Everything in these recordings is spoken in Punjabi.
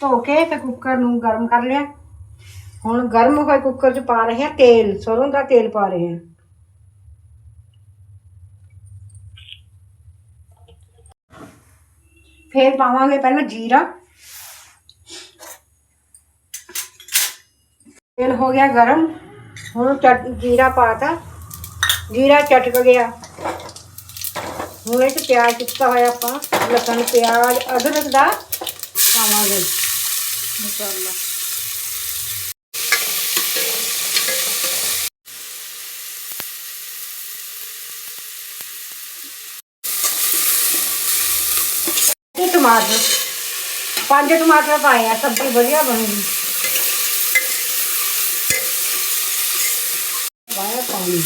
ਧੋ ਕੇ ਫਿਰ ਕੁੱਕਰ ਨੂੰ ਗਰਮ ਕਰ ਲਿਆ। ਹੁਣ ਗਰਮ ਹੋਏ ਕੁੱਕਰ 'ਚ ਪਾ ਰਹੇ ਹਾਂ ਤੇਲ, ਸਰੋਂ ਦਾ ਤੇਲ ਪਾ ਰਹੇ ਹਾਂ। ਫੇਰ ਪਾਵਾਂਗੇ ਪਹਿਲਾਂ ਜੀਰਾ। ਤੇਲ ਹੋ ਗਿਆ ਗਰਮ, ਹੁਣ ਚਟ ਜੀਰਾ ਪਾਤਾ। ਜੀਰਾ ਚਟਕ ਗਿਆ। ਹੁਣ ਇਹ 'ਚ ਪਿਆਜ਼ ਕੀਤਾ ਹੋਇਆ ਆਪਾਂ, ਲਸਣ, ਪਿਆਜ਼, ਅਦਰਕ ਦਾ ਪਾਵਾਂਗੇ। मसाला टमाटर टमाटर पाए हैं, सब्ज़ी बढ़िया बनेगी पाया पानी।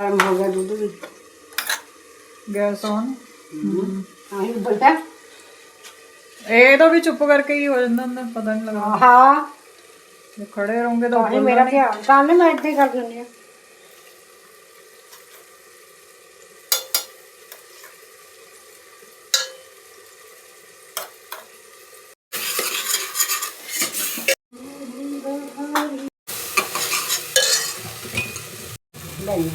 गर्म हो गया दूध भी। गैस ऑन ਬਲਦਾ ਇਹ ਤਾਂ ਵੀ ਚੁੱਪ ਕਰਕੇ ਹੀ ਹੋ ਜਾਂਦਾ ਹੁੰਦਾ ਪਤਾ ਨਹੀਂ ਲੱਗਦਾ। ਹਾਂ ਜੇ ਖੜੇ ਰਹੋਗੇ ਤਾਂ ਆਹੀ ਮੇਰਾ ਧਿਆਨ। ਤਾਂ ਨਾ ਮੈਂ ਇੱਥੇ ਕਰ ਦਿੰਦੀ ਆ ਨਹੀਂ।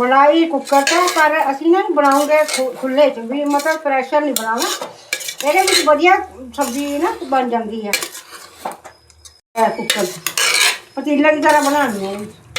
ਬਣਾਈ ਕੁੱਕਰ ਤੋਂ, ਪਰ ਅਸੀਂ ਨਾ ਬਣਾਉਂਗੇ ਖੁ- ਖੁੱਲੇ ਚ ਵੀ, ਮਤਲਬ ਪ੍ਰੈਸ਼ਰ ਨਹੀਂ ਬਣਾਉਣਾ। ਇਹਦੇ ਵਿੱਚ ਵਧੀਆ ਸਬਜ਼ੀ ਨਾ ਬਣ ਜਾਂਦੀ ਹੈ। ਕੁੱਕਰ ਪਤੀਲਾ ਦੀ ਤਰ੍ਹਾਂ ਬਣਾਉਣੀ ਹੈ।